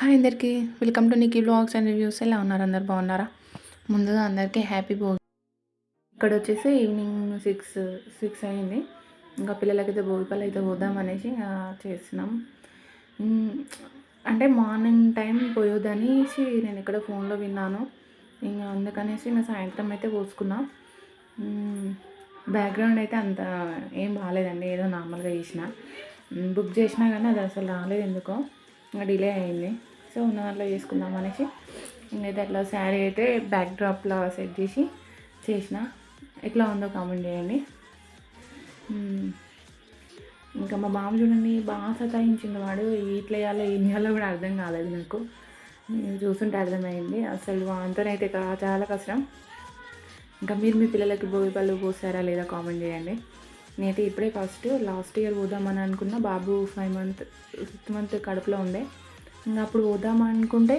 Hi అందరికీ welcome to Niki blogs and reviews. ఎలా ఉన్నారు అందరు? బాగున్నారా? ముందుగా అందరికీ హ్యాపీ భోగి. ఇక్కడ వచ్చేసి ఈవినింగ్ సిక్స్ సిక్స్ అయింది. ఇంకా పిల్లలకైతే భోగిపల్లి అయితే పోదామనేసి అనేసి చేస్తున్నాం. అంటే మార్నింగ్ టైం పోయొద్దనేసి నేను ఇక్కడ ఫోన్లో విన్నాను. ఇంకా అందుకనేసి ఇంకా సాయంత్రం అయితే పోసుకున్నా. బ్యాక్గ్రౌండ్ అయితే అంత ఏం బాగాలేదండి ఏదో నార్మల్గా చేసిన. బుక్ చేసినా కానీ అది అసలు రాలేదు ఎందుకో. ఇంకా డిలే అయింది. సో ఉన్న దాంట్లో చేసుకుందాం అనేసి నేనైతే అట్లా శారీ అయితే బ్యాక్ డ్రాప్లో సెట్ చేసి చేసిన. ఎట్లా ఉందో కామెంట్ చేయండి. ఇంకా మా బామ్మ చూడండి బాగా సతాయించింది వాడు. ఇట్లా వేయాలో ఏం చేయాలో కూడా అర్థం కాలేదు నాకు. నేను చూస్తుంటే అర్థమైంది. అసలు వాంతోనైతే చాలా కష్టం. ఇంకా మీరు మీ పిల్లలకి భోగి పళ్ళు పోసారా లేదా కామెంట్ చేయండి. నేనైతే ఇప్పుడే ఫస్ట్ లాస్ట్ ఇయర్ పోదామని అనుకున్న. బాబు ఫైవ్ మంత్ ఫిఫ్త్ మంత్ కడుపులో ఉండే. ఇంకా అప్పుడు పోదామని అనుకుంటే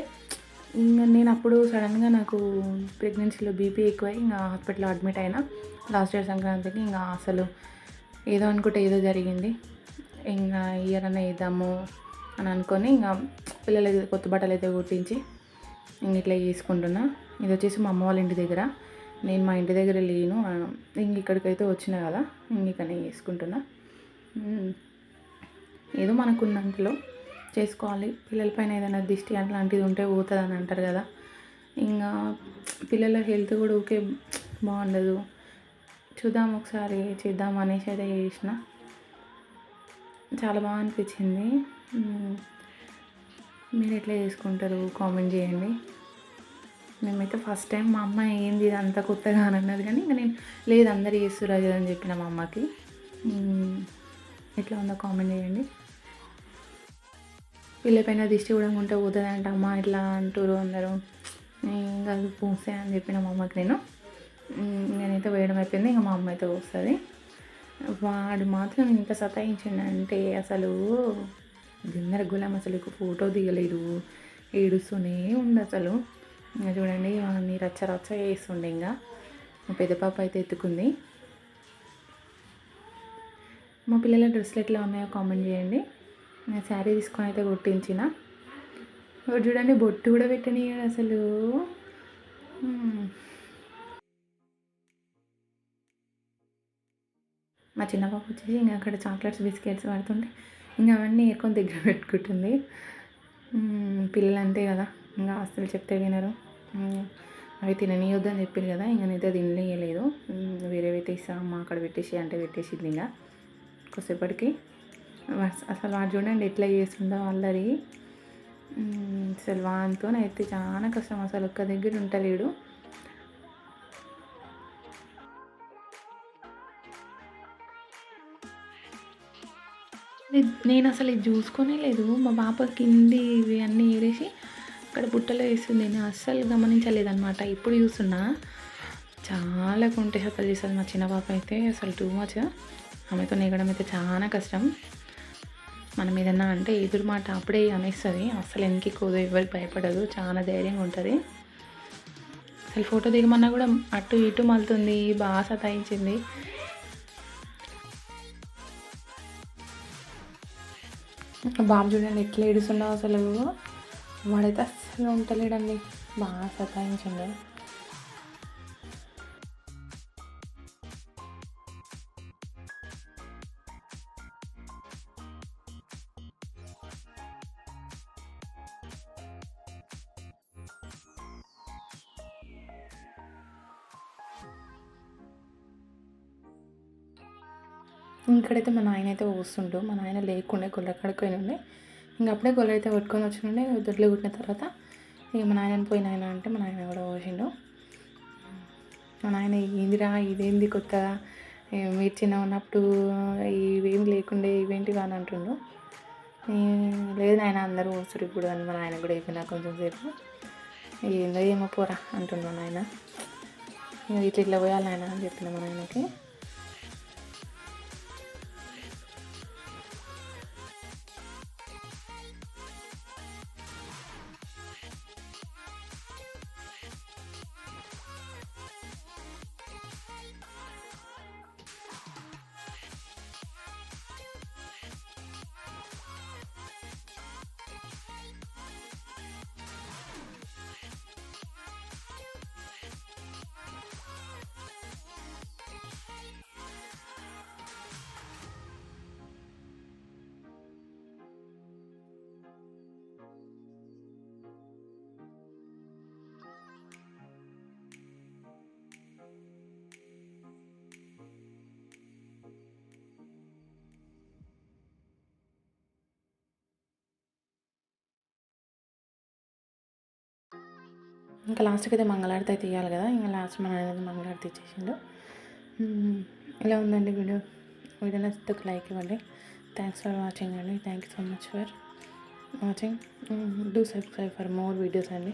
ఇంకా నేను అప్పుడు సడన్గా నాకు ప్రెగ్నెన్సీలో బీపీ ఎక్కువై ఇంకా హాస్పిటల్లో అడ్మిట్ అయినా. లాస్ట్ ఇయర్ సంక్రాంతికి ఇంకా అసలు ఏదో అనుకుంటే ఏదో జరిగింది. ఇంకా ఇయర్ అన్న వేద్దాము అని అనుకొని ఇంకా పిల్లలు కొత్త బట్టలు అయితే కుట్టించి ఇంక ఇట్లా చేసుకుంటున్నా. ఇది వచ్చేసి మా అమ్మ వాళ్ళ ఇంటి దగ్గర. నేను మా ఇంటి దగ్గర లేను. ఇంక ఇక్కడికైతే వచ్చిన కదా ఇంక ఇక్కడనే చేసుకుంటున్నా. ఏదో మనకున్నంతలో చేసుకోవాలి. పిల్లలపైన ఏదైనా దిష్టి అట్లాంటిది ఉంటే పోతుంది అని అంటారు కదా. ఇంకా పిల్లల హెల్త్ కూడా ఓకే బాగుండదు. చూద్దాం ఒకసారి చేద్దాం అనేసి అయితే చేసిన. చాలా బాగా అనిపించింది. మీరు ఎట్లా చేసుకుంటారు? కామెంట్ చేయండి. మేమైతే ఫస్ట్ టైం మా అమ్మ ఏంది ఇదంతా అంత కొత్తగా అని అన్నది కానీ ఇంకా నేను లేదు అందరు చేస్తురా కదా అని చెప్పిన మా అమ్మకి. ఎట్లా ఉందో కామెంట్ చేయండి. పిల్ల పైన దిష్టి కూడా ఉంటే పోతుంది అంట అమ్మ ఇట్లా అంటారు అందరూ. ఇంకా అది పూసే అని చెప్పిన మా అమ్మకి నేను. నేనైతే వేయడం అయిపోయింది ఇంకా మా అమ్మ అయితే వస్తుంది వాడు మాత్రం ఇంత సతాయించిండంటే అసలు దిన్నర గులాం అసలు ఫోటో దిగలేదు ఏడుస్తూనే ఉంది అసలు. ఇంకా చూడండి మీరు రచ్చ రచ్చ చేస్తుండే ఇంకా. మా పెద్ద పాప అయితే ఎత్తుకుంది. మా పిల్లల డ్రెస్సులు ఎట్లా ఉన్నాయో కామెంట్ చేయండి. నేను శారీ తీసుకొని అయితే కుట్టించిన. చూడండి బొట్టు కూడా పెట్టని అసలు. మా చిన్న పాప వచ్చేసి ఇంకా అక్కడ చాక్లెట్స్ బిస్కెట్స్ పడుతుంటే ఇంకా అవన్నీ ఏరుకొని దగ్గర పెట్టుకుంటుంది. పిల్లలు అంతే కదా. ఇంకా అసలు చెప్తే వినరు. అవి తిననీయొద్దని చెప్పారు కదా ఇంకా నేనైతే తినలేయలేదు వేరేవి తీసా అమ్మ అక్కడ పెట్టేసి అంటే పెట్టేసింది ఇంకా కొద్దిసేపటికి అసలు వాడు చూడండి ఎట్లా చేస్తుండో అల్లరి. అసలు వానితో అయితే చాలా కష్టం అసలు ఒక్క దగ్గర ఉంటలేడు. నేను అసలు ఇది చూసుకునే లేదు. మా పాప కింది ఇవి అన్నీ ఏరేసి అక్కడ బుట్టలో వేస్తుంది నేను అస్సలు గమనించలేదు అనమాట ఇప్పుడు చూస్తున్నా చాలా కొంటే అసలు చేస్తుంది మా చిన్న పాప అయితే అసలు టూ మచ్ ఆమెతో నెగడం అయితే చాలా కష్టం. మనం ఏదన్నా అంటే ఎదురు మాట అప్పుడే అనేస్తుంది. అసలు వెనక్కి కోదు ఎవరికి భయపడదు చాలా ధైర్యంగా ఉంటుంది. అసలు ఫోటో దిగమన్నా కూడా అటు ఇటు మలుతుంది బాగా సతాయించింది. బాబు చూడండి ఎట్లా ఏడుస్తున్నావు అసలు. వాడైతే అస్సలు ఉంటలేడండి బాగా సతాయించండి. ఇక్కడైతే మా నాయన అయితే పోస్తుండు మా నాయన లేకుండే గొల్ల కడుక్కొని ఉండే ఇంక అప్పుడే గొల్ల అయితే కొట్టుకొని వచ్చిండే దొడ్లు కుట్టిన తర్వాత ఇక మా నాయన పోయి నాయన అంటే మా నాయన కూడా పోసిండు. మా నాయన ఏందిరా ఇదేంది కొత్తగా మీరు చిన్న ఉన్నప్పుడు ఇవేం లేకుండే ఇవేంటివి అని అంటుండు. లేదు నాయన అందరూ పోస్తారు ఇప్పుడు అని మా నాయన కూడా అయిపోయినా కొంచెం సేపు. ఏందో ఏమో పోరా అంటుండు నాయన. ఇట్లా ఇట్లా పోయాలి నాయన అని చెప్పిన మా నాయనకి. ఇంకా లాస్ట్కి అయితే మంగళారతి అయితే తీయాలి కదా ఇంకా లాస్ట్ మన అనేది మంగళారతి ఇచ్చేసిండు. ఇలా ఉందండి వీడియో. వీడియో నచ్చితే ఒక లైక్ ఇవ్వండి. థ్యాంక్స్ ఫర్ వాచింగ్ అండి. Thank you so much for watching do subscribe for more videos అండి.